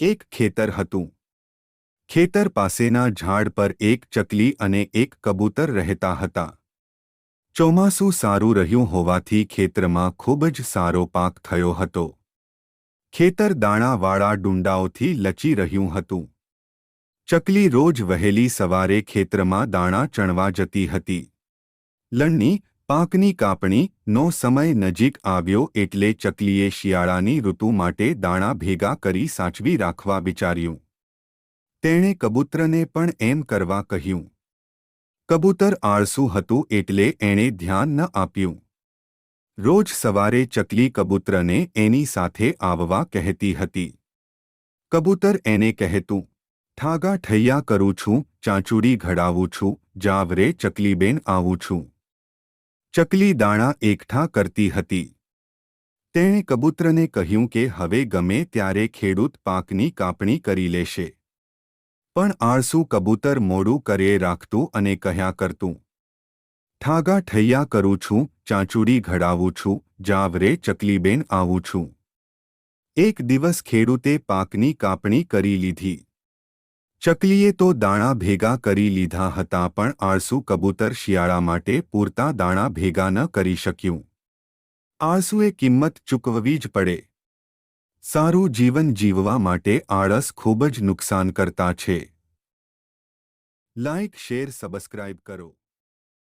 એક ખેતર હતું. ખેતર પાસેના ઝાડ પર એક ચકલી અને એક કબૂતર રહેતા હતા. ચોમાસું સારું રહ્યું હોવાથી ખેતરમાં ખૂબ જ સારો પાક થયો હતો. ખેતર દાણાવાળા ડુંડાઓથી લચી રહ્યું હતું. ચકલી રોજ વહેલી સવારે ખેતરમાં દાણા ચણવા જતી હતી. લણણી પાકની કાપણી નો સમય નજીક આવ્યો એટલે ચકલીએ શિયાળાની ઋતુ માટે દાણા ભેગા કરી સાચવી રાખવા વિચાર્યું. તેણે કબૂતરને પણ એમ કરવા કહ્યું. કબૂતર આળસુ હતું એટલે એણે ધ્યાન ન આપ્યું. રોજ સવારે ચકલી કબૂતરને એની સાથે આવવા કહેતી હતી. કબૂતર એને કહેતું, ઠાગા ઠૈયા કરું છું, ચાંચુડી ઘડાવું છું, જાવરે ચકલીબેન આવું છું. ચકલી દાણા એકઠા કરતી હતી. તેણે કબૂતરને કહ્યું કે હવે ગમે ત્યારે ખેડૂત પાકની કાપણી કરી લેશે. પણ આળસુ કબૂતર મોડું કરે રાખતું અને કહ્યા કરતું, ઠાગા ઠૈયા કરું છું, ચાંચુડી ઘડાવું છું, જાવરે ચકલીબેન આવું છું. એક દિવસ ખેડૂતે પાકની કાપણી કરી લીધી. ચકલીએ તો દાણા ભેગા કરી લીધા હતા પણ આળસુ કબૂતર શિયાળા માટે પૂરતા દાણા ભેગા ન કરી શક્યું. આળસુએ કિંમત ચૂકવવી જ પડે. સારું જીવન જીવવા માટે આળસ ખૂબ જ નુકસાન કરતા છે. લાઇક શેર, સબસ્ક્રાઇબ કરો.